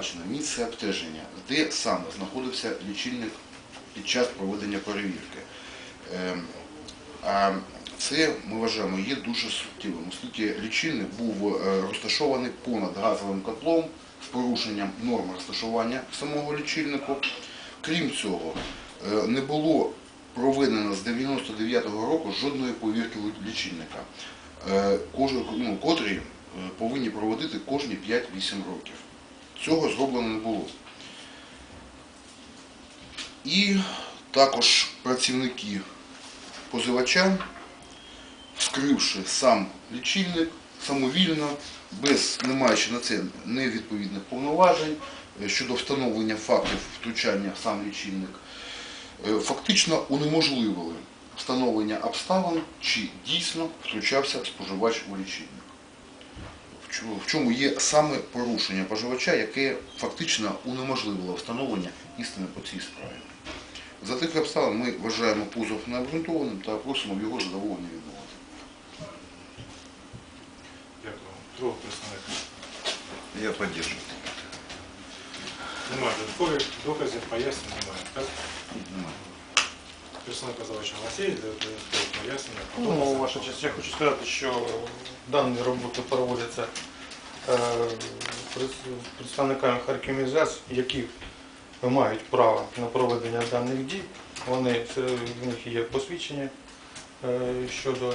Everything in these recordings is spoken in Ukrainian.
зазначено місце обстеження, де саме знаходився лічильник під час проведення перевірки. Ем, А це, ми вважаємо, є дуже суттєвим, оскільки лічильник був е, розташований понад газовим котлом з порушенням норм розташування самого лічильнику. Крім цього, е, не було проведено з 99-го року жодної повірки лічильника, е, ну, котрі повинні проводити кожні 5-8 років. Цього зроблено не було. І також працівники позивача, вскривши сам лічильник самовільно, без не маючи на це невідповідних повноважень е, щодо встановлення фактів втручання в сам лічильник, е, фактично унеможливили встановлення обставин, чи дійсно втручався споживач у лічильник. В чому- є саме порушення споживача, яке фактично унеможливило встановлення істини по цій справі. За тих обставин ми вважаємо позов необґрунтованим та просимо його задоволення відмовити. Дякую. Другого представника. Я поддерживаю. Немає додаткових доказів, пояснень немає. Так? Немає. Вас є додаткові пояснення? Ну, ваша честь, я хочу сказати, що дані роботи проводяться е, прес- представниками Харківмізв'яз, які мають право на проведення даних дій. Вони, в них є посвідчення е, щодо е,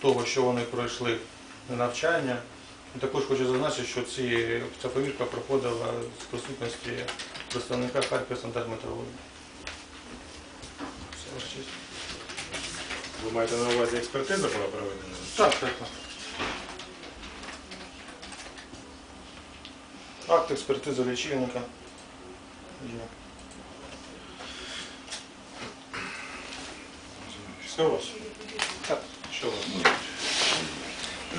того, що вони пройшли навчання. Також хочу зазначити, що ці, ця повірка проходила з присутності представника Харків Метрології. Ви маєте на увазі експертиза була проведена? Так, так, так. Акт експертизи лічильника. Є. Все у вас? Так. Що у вас?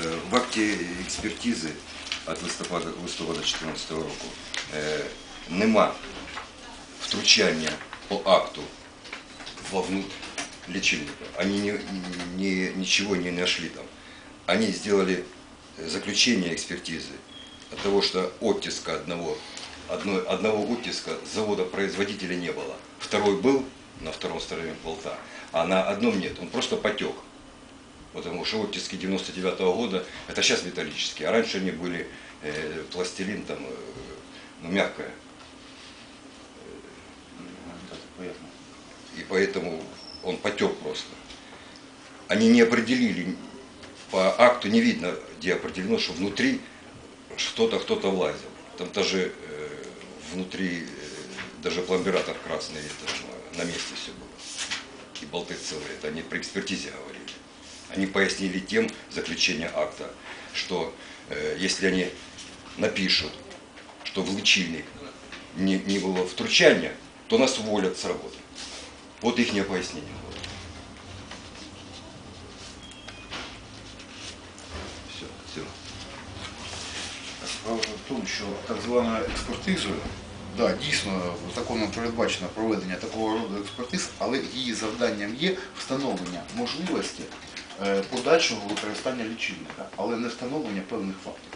Е, В акті експертизи від листопада, листопада 2014 року е, нема втручання по акту вовнутрь лечильника. Они не, не- ничего не нашли там. Они сделали заключение экспертизы от того, что оттиска одного, одной, одного оттиска завода-производителя не было. Второй был на втором стороне болта, а на одном нет. Он просто потек. Потому что оттиски 99 года, это сейчас металлические, а раньше они были э, пластилин там, э, ну, мягкое. И поэтому он потек просто. Они не определили, по акту не видно, где определено, что внутри что-то кто-то влазил. Там даже э, внутри, э, даже пломбиратор красный, это, на- месте все было. И болты целые, это они при экспертизе говорили. Они пояснили тем заключение акта, что э, если они напишут, что в личильник не, не было втручания, то нас уволят с работы. Вот их пояснение. Все, все. Справа в тому, що так званою експертизою, да, дійсно законом передбачено проведення такого роду експертиз, але її завданням є встановлення можливості е, подальшого використання лічильника, але не встановлення певних фактів.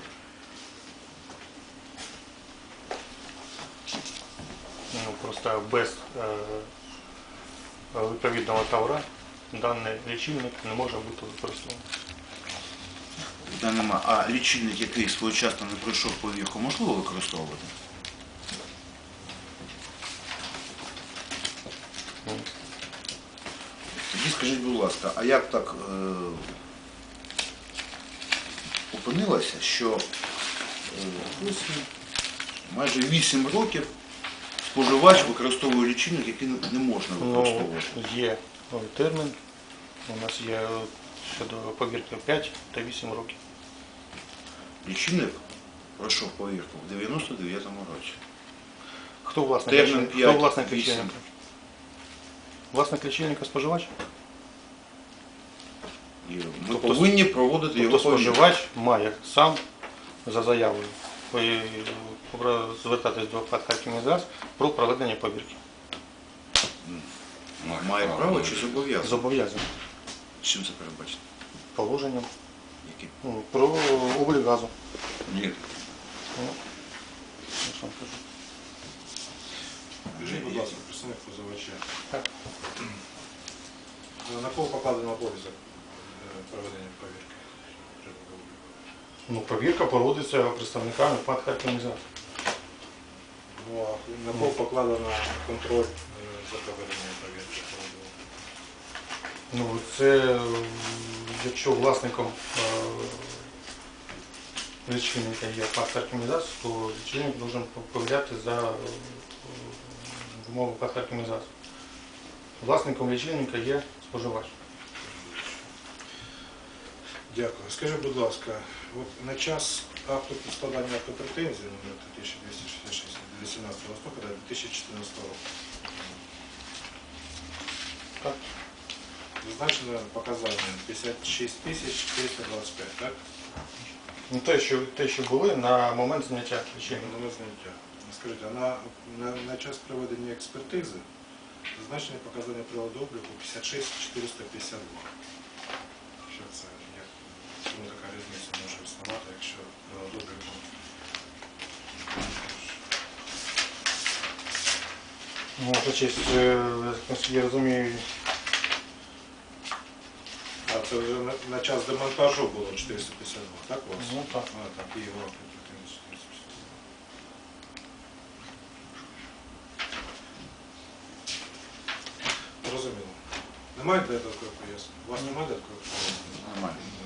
Ну, просто без е, відповідного тавра даний лічильник не може бути використований. Нема. А лічильник, який своєчасно не пройшов повірку, можливо використовувати? Ну, Тоді скажіть, будь ласка, а як так е, опинилося, що е, майже 8 років споживач використовує лічильник, який не можна Ну, використовувати? є термін. У нас є е, щодо повірки 5 та 8 років. Лічильник пройшов повірку в 99-му році. Хто власник Термін лічильника? 5, Хто власник 8. лічильника? Власник лічильника споживач? І ми Тобто- повинні проводити Тобто його споживач має сам за заявою звертатись до ФАТ «Харківміськгаз» про проведення повірки. Має право чи зобов'язаний? Зобов'язаний Чим це передбачено? положенням ну, про облік газу. Нет. Ну, кажу. Скажіть, будь ласка, представник позивача. Так. На кого покладено обов'язок е, проведення перевірки? Ну, провірка проводиться представниками ПАД Харківізації. Ну, а на кого покладено контроль е, за проведенням перевірки? Ну, це е, якщо власником е, лічильника є ПАД Харківізації, то лічильник повинен повіряти за е, вимогу ПАД Харківізації. Власником лічильника є споживач. Дякую. Скажіть, будь ласка, от на час акту складання автопретензії номер 1266 від 18 листопада 2014 року Так? зазначено показання 56 тисяч 425, так? Ну, те, що, те, що були на момент зняття лічильника. Номер зняття. Скажіть, а на, на, на час проведення експертизи зазначені показання приладу обліку 56 452. Що це? Як? Чому така різниця може існувати, якщо прилад обліку? Ну, ваша честь, е, я розумію, А це вже на, на час демонтажу було 452, так у вас? Ну, так. А, так, і його претензії 452. Зрозуміло. Немає додаткових пояснень? У вас немає додаткових пояснень? Нормально. Суд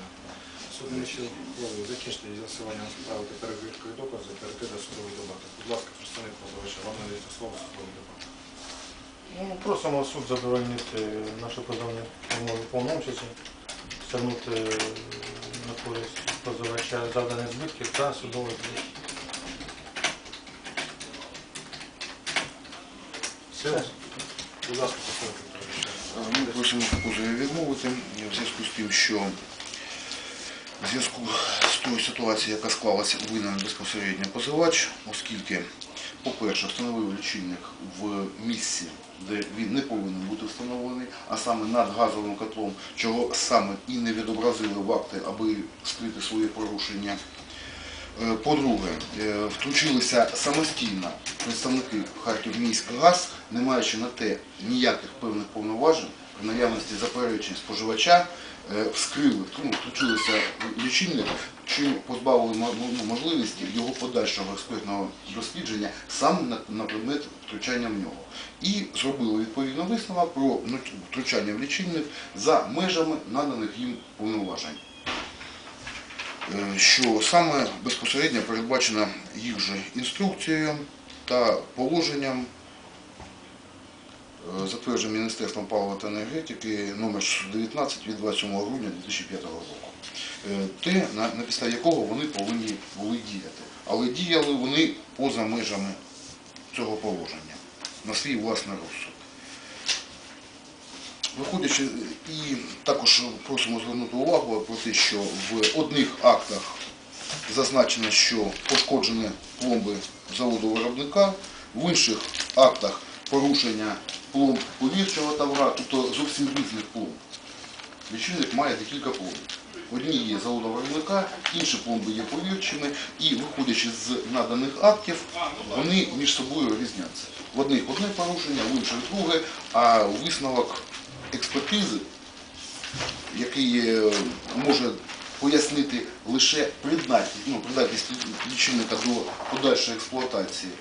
Вирішив ухвалою закінчити з'ясування справи перевірку і докази, перейти до судової дебати. Будь ласка, представник позивача, вам надається слово судової дебати. Ну, просимо суд задовольнити в повному часі, стягнути на користь позивача завданих збитків та судовий збір. Все? Будь ласка, представник. Ми просимо в позові відмовити в зв'язку з тим, що в зв'язку з тою ситуацією, яка склалася, винен безпосередньо позивач, оскільки, по-перше, встановив лічильник в місці, де він не повинен бути встановлений, а саме над газовим котлом, чого саме і не відобразили в акти, аби скрити своє порушення. Е, По-друге, е, втручилися самостійно представники Харківміськгаз, не маючи на те ніяких певних повноважень, при наявності заперечень споживача, е, вскрили, ну, втручилися в лічильник, чим позбавили ну, можливості його подальшого експертного дослідження саме на, предмет втручання в нього. І зробили відповідний висновок про втручання в лічильник за межами наданих їм повноважень. Е, що саме безпосередньо передбачено їх же інструкцією та положенням, е, Міністерством палива та енергетики номер 619 від 27 грудня 2005 року. Е, Те, на, на підставі якого вони повинні були діяти. Але діяли вони поза межами цього положення на свій власний розсуд. Виходячи, і також просимо звернути увагу про те, що в одних актах зазначено, що пошкоджені пломби заводу виробника, в інших актах порушення пломб повірчого тавра, тобто зовсім різних пломб. Лічильник має декілька пломб. Одні є заводу виробника, інші пломби є повірчими, і виходячи з наданих актів, вони між собою різняться. В одних одне порушення, в інших друге, а висновок експертизи, який е, може пояснити лише придатність, ну, придатність лічильника до подальшої експлуатації,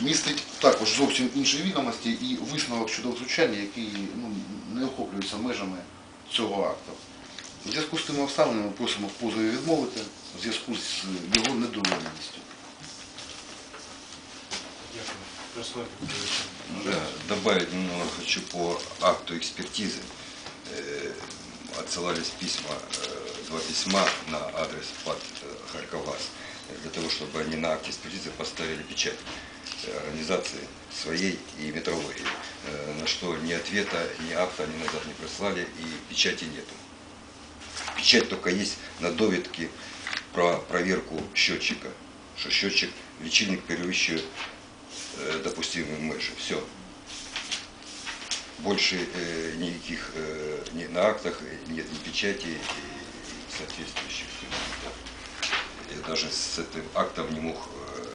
містить також зовсім інші відомості і висновок щодо втручання, який ну, не охоплюється межами цього акту. У зв'язку з тими обставинами просимо в позові відмовити в зв'язку з його недоволеністю. Дякую. Представник позивача. Да, добавить немного хочу по акту экспертизы. Э, Отсылались письма, э, два письма на адрес ПАД э, Харьковгаз, э, для того, чтобы они на акте экспертизы поставили печать э, организации своей и метровой, Э, на что ни ответа, ни акта они назад не прислали и печати нету. Печать только есть на довідке про проверку счетчика, что счетчик, лічильник перевищує э, допустимые межи. Все. Больше э, никаких э, ни на актах э, нет ни печати и соответствующих документов. Я даже с этим актом не мог э, э,